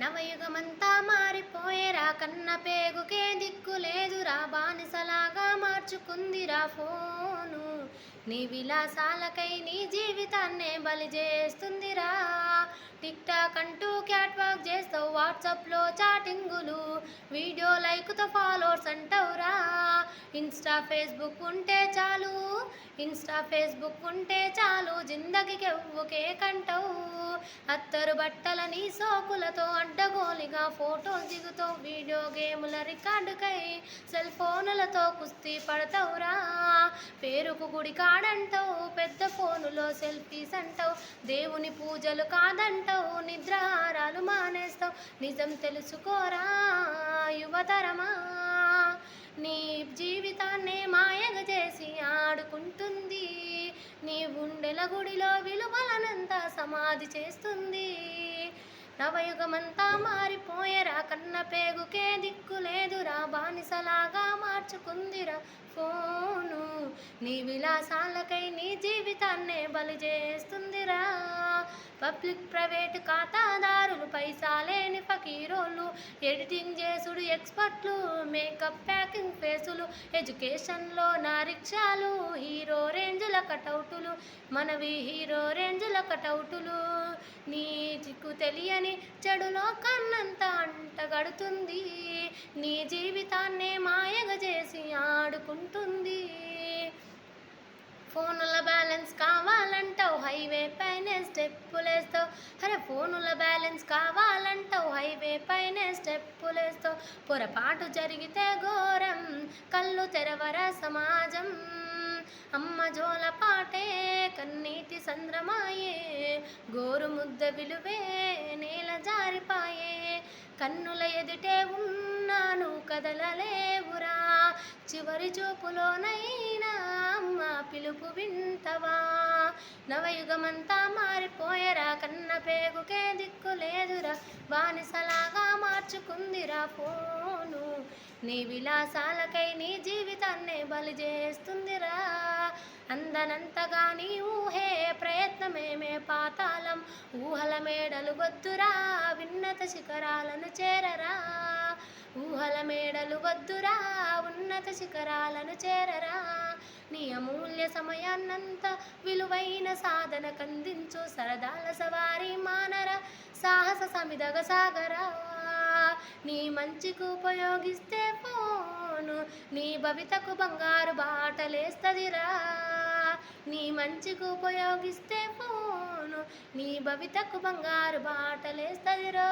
నవయుగమంతా మారిపోయేరా కన్న పేగుకే దిక్కు లేదురా బానిసలాగా మార్చుకుందిరా ఫోను. నీ విలాసాలకై నీ జీవితాన్నే బలి చేస్తుందిరా. టిక్ టాక్ అంటూ క్యాట్ వాక్ చేస్తావు వాట్సాప్లో చాటింగులు వీడియో లైక్తో ఫాలోవర్స్ అంటావురా. ఇన్స్టా ఫేస్బుక్ ఉంటే చాలు ఇన్స్టా ఫేస్బుక్ ఉంటే చాలు జిందగీకి ఎవ్వుకే కంటవు అత్తరు బట్టలని సోకులతో అడ్డగోలిగా ఫోటోలు దిగుతావు. వీడియో గేముల రికార్డుకై సెల్ ఫోనులతో కుస్తీ పడతావురా. పేరుకు గుడి కాడంటావు పెద్ద ఫోనులో సెల్ఫీస్ అంటావు. దేవుని పూజలు కాదంటావు నిద్ర నిజం తెలుసుకోరా యువతరమా? నీ జీవితాన్నే మాయగ చేసి ఆడుకుంటుంది. నీ గుండెల గుడిలో విలువలనంతా సమాధి చేస్తుంది. నవయుగమంతా మారిపోయేరా కన్న పేగుకే దిక్కు లేదురా బానిసలాగా మార్చుకుందిరా ఫోను. నీ విలాసాలకై నీ జీవితాన్నే బలి చేస్తుందిరా. పబ్లిక్ ప్రైవేట్ ఖాతాదారులు పైసా లేని ఫకీరోళ్ళు ఎడిటింగ్ చేసుడు ఎక్స్పర్ట్లు మేకప్ ప్యాకింగ్ ఫేసులు ఎడ్యుకేషన్లో నా రిక్షాలు హీరో రేంజుల కటౌటులు మనవి హీరో రేంజుల కటౌటులు. నీకు తెలియని చెడులో కన్నంత అంటగడుతుంది నీ జీవితాన్నే మాయగ చేసి ఆడుకుంటుంది. ఫోనుల బ్యాలెన్స్ కావాలంటావు హైవే పైనే స్టెప్పులేస్తావు అరే ఫోనుల బ్యాలెన్స్ కావాలంటావు హైవే పైనే స్టెప్పులేస్తావు పొరపాటు జరిగితే ఘోరం కళ్ళు తెరవర సమాజం. అమ్మ జోల పాటే కన్నీటి సంద్రమాయే. గోరు ముద్ద విలువే నేల జారిపాయే. కన్నుల ఎదుటే ఉన్నాను కదలలేవురా. చివరి చూపులోనై పిలుపు వింతవా? నవయుగమంతా మారిపోయరా కన్న పేగుకే దిక్కు లేదురా. బానిసలాగా మార్చుకుందిరా ఫోను. నీ విలాసాలకై నీ జీవితాన్నే బలి చేస్తుందిరా. అందనంతగా నీ ఊహే ప్రయత్నమేమే పాతాళం. ఊహల మేడలు వద్దురా విన్నత శిఖరాలను చేరరా. ఊహల మేడలు వద్దురా ఉన్నత శిఖరాలను చేరరా. నీ అమూల్య సమయాన్నంతా విలువైన సాధన కందించు సరదాల సవారీ మానర సాహస సమిదగ సాగరా. నీ మంచికు ఉపయోగిస్తే పోను నీ భవితకు బంగారు బాటలేస్తదిరా. నీ మంచికు ఉపయోగిస్తే పోను నీ భవితకు బంగారు బాటలేస్తదిరో.